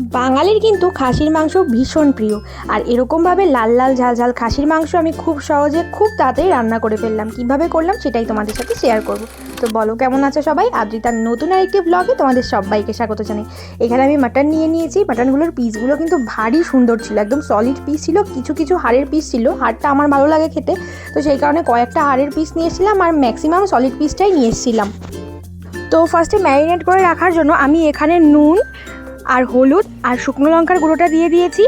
বাঙালির কিন্তু খাসির মাংস ভীষণ প্রিয়। আর এরকমভাবে লাল লাল ঝাল ঝাল খাসির মাংস আমি খুব সহজে খুব তাড়াতাড়ি রান্না করে ফেললাম। কীভাবে করলাম সেটাই তোমাদের সাথে শেয়ার করব। তো বলো, কেমন আছে সবাই? আদ্রিতার নতুন আরেকটি ব্লগে তোমাদের সবাইকে স্বাগত জানাই। এখানে আমি মাটন নিয়ে নিয়েছি। মাটনগুলোর পিসগুলো কিন্তু ভারী সুন্দর ছিল, একদম সলিড পিস ছিল, কিছু কিছু হাড়ের পিস ছিল, হাড়টা আমার ভালো লাগে খেতে। তো সেই কারণে কয়েকটা হাড়ের পিস নিয়েছিলাম আর ম্যাক্সিমাম সলিড পিসটাই নিয়ে এসেছিলাম। তো ফার্স্টে ম্যারিনেট করে রাখার জন্য আমি এখানে নুন আর হলুদ আর শুকনো লঙ্কার গুঁড়োটা দিয়ে দিয়েছি।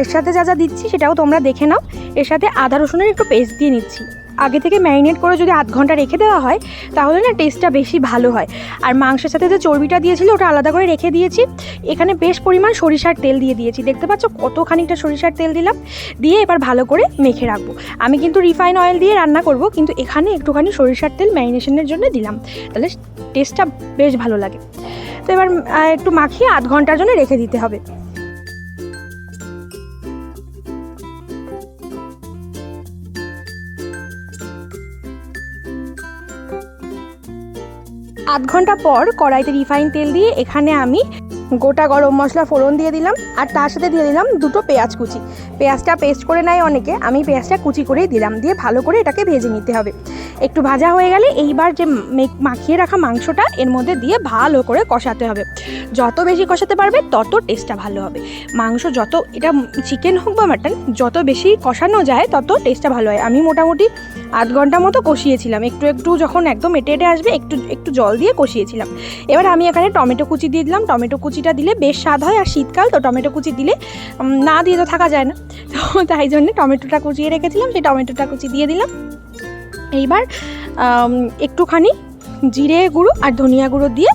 এর সাথে যা যা দিচ্ছি সেটাও তোমরা দেখে নাও। এর সাথে আদা রসুনের একটু পেস্ট দিয়ে নিচ্ছি। আগে থেকে ম্যারিনেট করে যদি আধ ঘণ্টা রেখে দেওয়া হয়, তাহলে না টেস্টটা বেশি ভালো হয়। আর মাংসের সাথে যে চর্বিটা দিয়েছিল, ওটা আলাদা করে রেখে দিয়েছি। এখানে বেশ পরিমাণ সরিষার তেল দিয়ে দিয়েছি। দেখতে পাচ্ছ কত খানিকটা সরিষার তেল দিলাম। দিয়ে এবার ভালো করে মেখে রাখব। আমি কিন্তু রিফাইন অয়েল দিয়ে রান্না করব, কিন্তু এখানে একটুখানি সরিষার তেল ম্যারিনেশনের জন্য দিলাম। তাহলে টেস্টটা বেশ ভালো লাগে। তো এবার একটু মাখিয়ে আধ ঘণ্টার জন্য রেখে দিতে হবে। আধ ঘণ্টা পর কড়াইতে রিফাইন তেল দিয়ে এখানে আমি গোটা গরম মশলা ফোড়ন দিয়ে দিলাম, আর তার সাথে দিয়ে দিলাম দুটো পেঁয়াজ কুচি। পেঁয়াজটা পেস্ট করে নেয় অনেকে, আমি পেঁয়াজটা কুচি করেই দিলাম, দিয়ে ভালো করে এটাকে ভেজে নিতে হবে। একটু ভাজা হয়ে গেলে এইবার যে মাখিয়ে রাখা মাংসটা, এর মধ্যে দিয়ে ভালো করে কষাতে হবে। যত বেশি কষাতে পারবে, তত টেস্টটা ভালো হবে। মাংস যত, এটা চিকেন হোক বা মাটন যত বেশি কষানো যায়, তত টেস্টটা ভালো হয়। আমি মোটামুটি আধ ঘণ্টা মতো কষিয়েছিলাম। একটু একটু যখন একদম এটে এটে আসবে, একটু একটু জল দিয়ে কষিয়েছিলাম। এবার আমি এখানে টমেটো কুচি দিয়ে দিলাম। টমেটো কুচিটা দিলে বেশ স্বাদ হয়, আর শীতকাল তো টমেটো কুচি দিলে না দিয়ে তো থাকা যায় না। তো তাই জন্য টমেটোটা কুচিয়ে রেখেছিলাম, সেই টমেটোটা কুচি দিয়ে দিলাম। এইবার একটুখানি জিরে গুঁড়ো আর ধনিয়া গুঁড়ো দিয়ে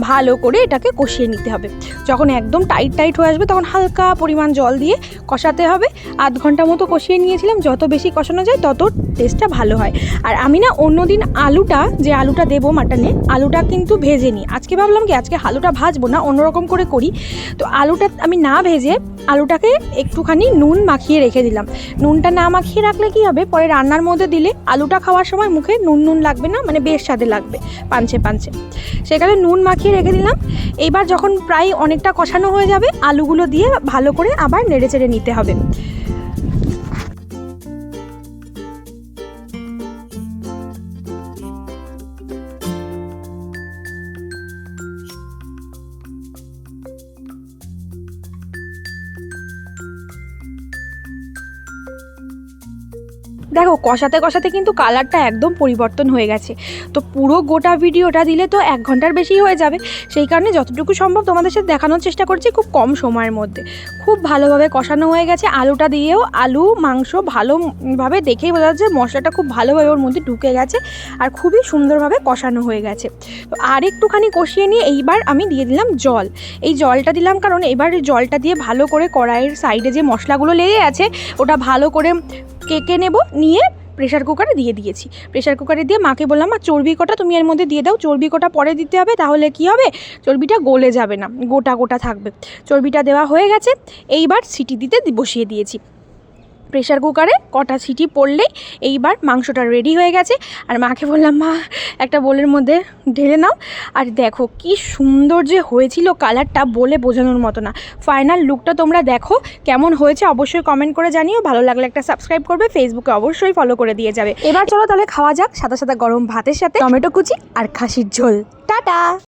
ভালো করে এটাকে কষিয়ে নিতে হবে। যখন একদম টাইট টাইট হয়ে আসবে, তখন হালকা পরিমাণ জল দিয়ে কষাতে হবে। আধ ঘণ্টা মতো কষিয়ে নিয়েছিলাম, যত বেশি কষানো যায় তত টেস্টটা ভালো হয়। আর আমি না অন্যদিন আলুটা, যে আলুটা দেবো মাটনে, আলুটা কিন্তু ভেজে নিই আজকে ভাবলাম কি, আজকে আলুটা ভাজবো না, অন্যরকম করে করি। তো আলুটা আমি না ভেজে আলুটাকে একটুখানি নুন মাখিয়ে রেখে দিলাম। নুনটা না মাখিয়ে রাখলে কি হবে? পরে রান্নার মধ্যে দিলে আলুটা খাওয়ার সময় মুখে নুন নুন লাগবে না মানে বেশ স্বাদে লাগবে পাঞ্চে পাঞ্চে সেখানে নুন মাখিয়ে রেখে দিলাম। এবার যখন প্রায় অনেকটা কষানো হয়ে যাবে, আলুগুলো দিয়ে ভালো করে আবার নেড়ে চেড়ে নিতে হবে। দেখো, কষাতে কষাতে কিন্তু কালারটা একদম পরিবর্তন হয়ে গেছে। তো পুরো গোটা ভিডিওটা দিলে তো এক ঘণ্টার বেশি হয়ে যাবে। সেই কারণে যতটুকু সম্ভব তোমাদের সাথে দেখানোর চেষ্টা করছি খুব কম সময়ের মধ্যে। খুব ভালোভাবে কষানো হয়ে গেছে। আলুটা দিয়েও আলু, মাংস ভালোভাবে দেখেই বোঝা যাচ্ছে মশলাটা খুব ভালোভাবে ওর মধ্যে ঢুকে গেছে আর খুবই সুন্দরভাবে কষানো হয়ে গেছে। তো আর একটুখানি কষিয়ে নিয়ে এইবার আমি দিয়ে দিলাম জল। এই জলটা দিলাম কারণ এবার জলটা দিয়ে ভালো করে কড়াইয়ের সাইডে যে মশলাগুলো লেগে আছে, ওটা ভালো করে কেকে নেব, নিয়ে প্রেশার কুকারে দিয়ে দিয়েছি। প্রেশার কুকারে দিয়ে মাকে বললাম, মা, চর্বি কটা তুমি এর মধ্যে দিয়ে দাও, চর্বি কটা পরে দিতে হবে, তাহলে কি হবে? চর্বিটা গলে যাবে না, গোটা গোটা থাকবে। চর্বিটা দেওয়া হয়ে গেছে, এইবার সিটি দিতে বসিয়ে দিয়েছি। প্রেশার কুকারে কটা সিটি পড়লেই এইবার মাংসটা রেডি হয়ে গেছে। আর মাকে বললাম, মা, একটা বোলের মধ্যে ঢেলে নাও। আর দেখো কি সুন্দর যে হয়েছিল কালারটা বলে বোঝানোর মতো না। ফাইনাল লুকটা তোমরা দেখো, কেমন হয়েছে অবশ্যই কমেন্ট করে জানিও। ভালো লাগলে একটা সাবস্ক্রাইব করবে ফেসবুকে অবশ্যই ফলো করে দিয়ে যাবে। এবার চলো তাহলে খাওয়া যাক, সাদা সাদা গরম ভাতের সাথে টমেটো কুচি আর খাসির ঝোল। টাটা!